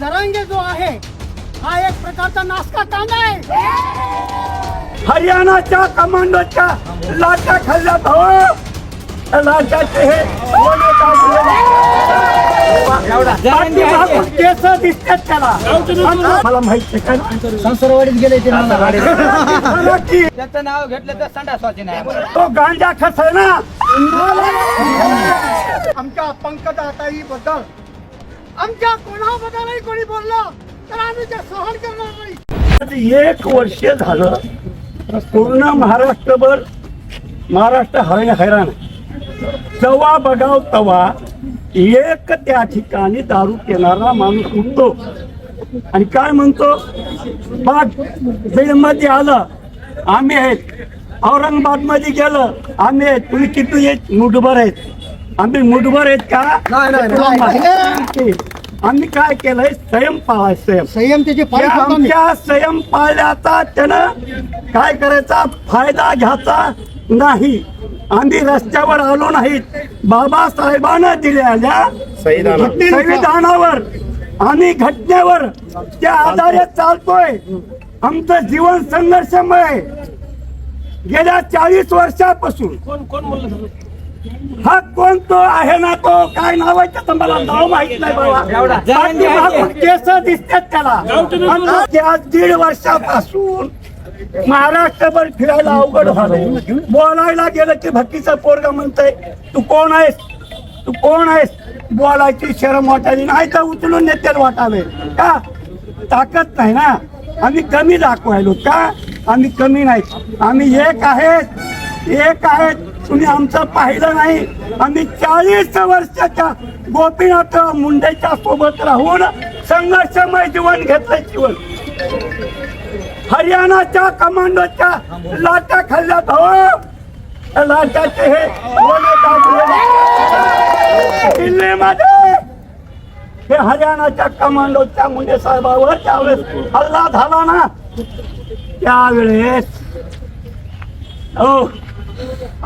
जरांगे जो आहे हा एक प्रकारचा नासका कांदा आहे. हरियाणाच्या कमांडोच्या लाटा लाटाचे हे केस दिसतात त्याला. मला माहीत आहे काय संसरवाडीत गेले ते त्याचं नाव घेतलं तर नाही. तो गांजा खस आहे ना आमच्या पंकजा ताई बद्दल आमच्या कोणाबद्दलही कोणी बोललं तर आम्ही ते सहन करणार नाही. एक वर्ष झालं पूर्ण महाराष्ट्रभर महाराष्ट्र हरण हैराण आहे. जवा बघाव तवा एक त्या ठिकाणी दारू पिणारा माणूस उठतो. आणि काय म्हणतो? मध्ये आलं आम्ही आहेत. औरंगाबादमध्ये गेलं आम्ही आहेत. तुम्ही किती आहेत? मुठभर आहेत. आम्ही मुठभर आहेत का? आम्ही काय केलंय? संयम संयम त्याचे त्या आमच्या संयम पाळल्याचा त्यानं काय करायचा? फायदा घ्यायचा नाही. आम्ही रस्त्यावर आलो नाहीत. बाबासाहेबांना दिलेल्या संविधानावर. आम्ही घटनेवर त्या आधारे चालतोय. आमचं जीवन संघर्षमय. आहे. गेल्या चाळीस वर्षापासून. हा कोण तो आहे ना तो? काय नाव आहे त्याचं? मला नाव माहीत नाही बाबा. पाठीमागून केस दिसतात त्याला. आणि त्या दीड वर्षापासून महाराष्ट्रभर फिरायला अवघड झालं बोलायला गेलं की भक्तीचं पोरग म्हणतंय तू कोण आहेस? तू कोण आहेस? बोलायची शरम वाटावी नाही तर उचलून नेत्याला वाटावे. का? ताकद नाही ना. आम्ही कमी दाखवायलो. का? आम्ही कमी नाही. आम्ही एक आहेत. एक आहेत. तुम्ही आमचं पाहिलं नाही. आम्ही चाळीस वर्षाच्या गोपीनाथ मुंडेच्या सोबत राहून संघर्षमय जीवन घेतलं जीवन हरियाणाच्या कमांडोच्या लाटा खाल्ल्या भाऊ. लाटाचे हे दिल्लीमध्ये हे हरियाणाच्या कमांडोच्या मुंडे साहेबावर त्यावेळेस हल्ला झाला ना. त्यावेळेस हो.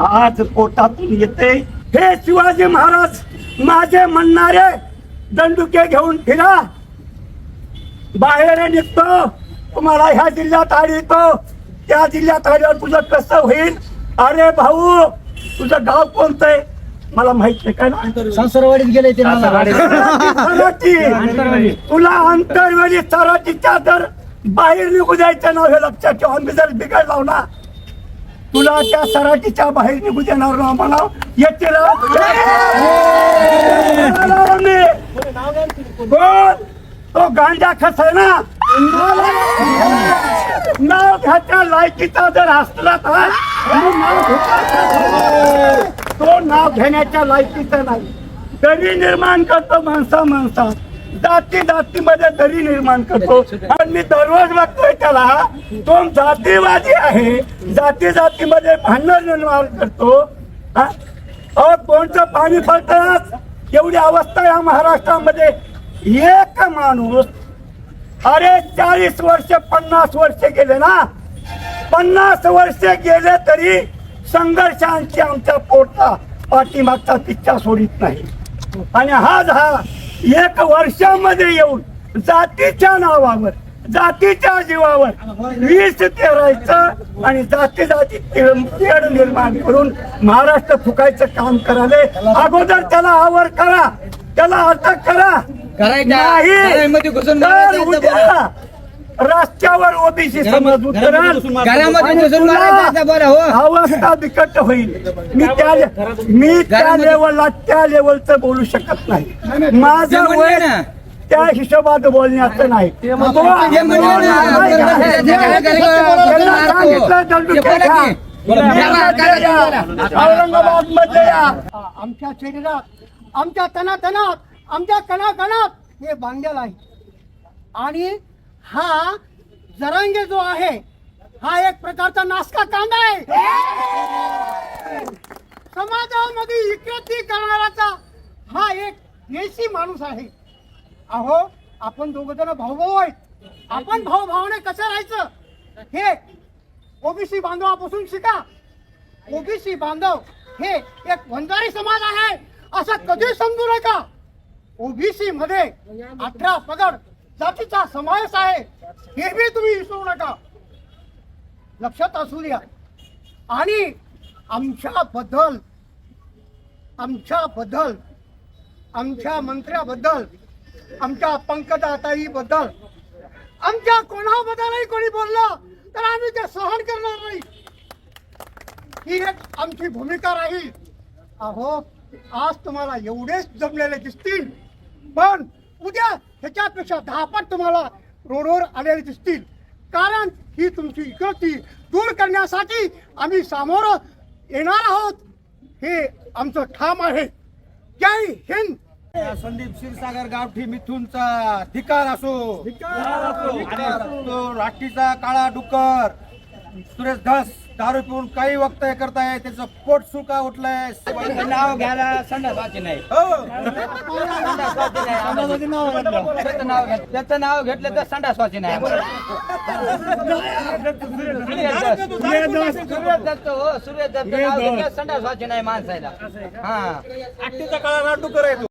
आज पोटातून येते. हे शिवाजी महाराज माझे म्हणणारे दंडुके घेऊन फिरा. बाहेर निघतो. तुम्हाला ह्या जिल्ह्यात आढळतो. त्या जिल्ह्यात आल्यावर तुझं कसं होईल? अरे भाऊ तुझं गाव कोणतं आहे मला माहीत नाही काय ना संसरवाडीत गेले ते तुला अंतरवेळी सराटीच्या तर बाहेर निघू द्यायचं नाव हे लक्षात ठेव. आम्ही जर बिघडलो ना तुला त्या सराटीच्या बाहेर निघू देणार ना येते तो गांजा खस आहे ना? नाव घ्याच्या लायकीचा जर असला तर नाव तो नाव घेण्याच्या लायकीचा नाही. तरी निर्माण करतो माणसा माणसात जाती जातीमध्ये दरी निर्माण करतो. आणि मी दररोज बघतोय त्याला तो जातीवादी आहे. जाती जातीमध्ये भांडण निर्माण करतो. अहो कोणतं पाणी पडतं एवढी अवस्था या महाराष्ट्रामध्ये. एक माणूस अरे चाळीस वर्ष पन्नास वर्ष गेले ना? पन्नास वर्ष गेले तरी संघर्षांची आमच्या पोटला पाठीमागचा पिच्चा सोडित नाही. आणि हा हा एक वर्षामध्ये येऊन जातीच्या नावावर जातीच्या जीवावर वीस तेरायचं आणि जाती जाती तेढ निर्माण करून महाराष्ट्र फुकायचं काम कराले अगोदर त्याला आवर करा त्याला अटक करा. करायचं. नाही. रस्त्यावर ओबीसी समाज उतरल घरामध्ये आणि घुसून तुला मारायचं बरं हो. अवस्था बिकट होईल. मी त्या मी त्या लेवलला त्या लेवलचं बोलू शकत नाही. माझं वय. त्या हिशोबात बोलण्याचं नाही. औरंगाबादमध्ये या. आमच्या शरीरात आमच्या तनातनात आमच्या कणाकणात हे बांधलेलं आहे. आणि हा जरांगे जो आहे हा एक प्रकारचा नासका कांदा आहे. समाजामध्ये विकृती करणाराचा हा एक देशी माणूस आहे. अहो आपण दोघ जण भाऊ भाऊ आहेत. आपण भाऊ भावाने कसं राहायचं? हे ओबीसी बांधवापासून शिका. ओबीसी बांधव हे एक वंजारी समाज आहे. असं कधी समजू नका. ओबीसी मध्ये अठरा पगड जातीचा समावेश आहे. हे बी तुम्ही विसरू नका. लक्षात असू द्या. आणि आमच्याबद्दल आमच्याबद्दल आमच्या मंत्र्याबद्दल आमच्या पंकजाताई बद्दल आमच्या कोणाबद्दलही कोणी बोललं तर आम्ही ते सहन करणार नाही. ही एक आमची भूमिका राहील. अहो आज तुम्हाला एवढेच जमलेले दिसतील. पण उद्या ह्याच्यापेक्षा दहा पट तुम्हाला रोडवर आलेले दिसतील. कारण ही तुमची इकडची दूर करण्यासाठी आम्ही सामोरं येणार आहोत. हे आमचं ठाम आहे. जय हिंद. संदीप क्षीरसागर गावठी मिथूनचा धिकार असो. आणि तो राष्ट्रीचा काळा डुक्कर. सुरेश धस. दारू पिऊन काही वक्तव्य करताय त्याचं पोट सुका उठलंय नाव घ्यायला संडास वाची नाही हो. संडास वाची नाही आम्हाला. त्याचं नाव घ्या त्याचं नाव घेतलं तर संडास वाची नाही आम्हाला. सूर्य दत्त. सूर्य दत्त हो सूर्य दत्त नाव घेतलं संडास वाची नाही माणसाला हा राष्ट्रीचा काळा आहे तो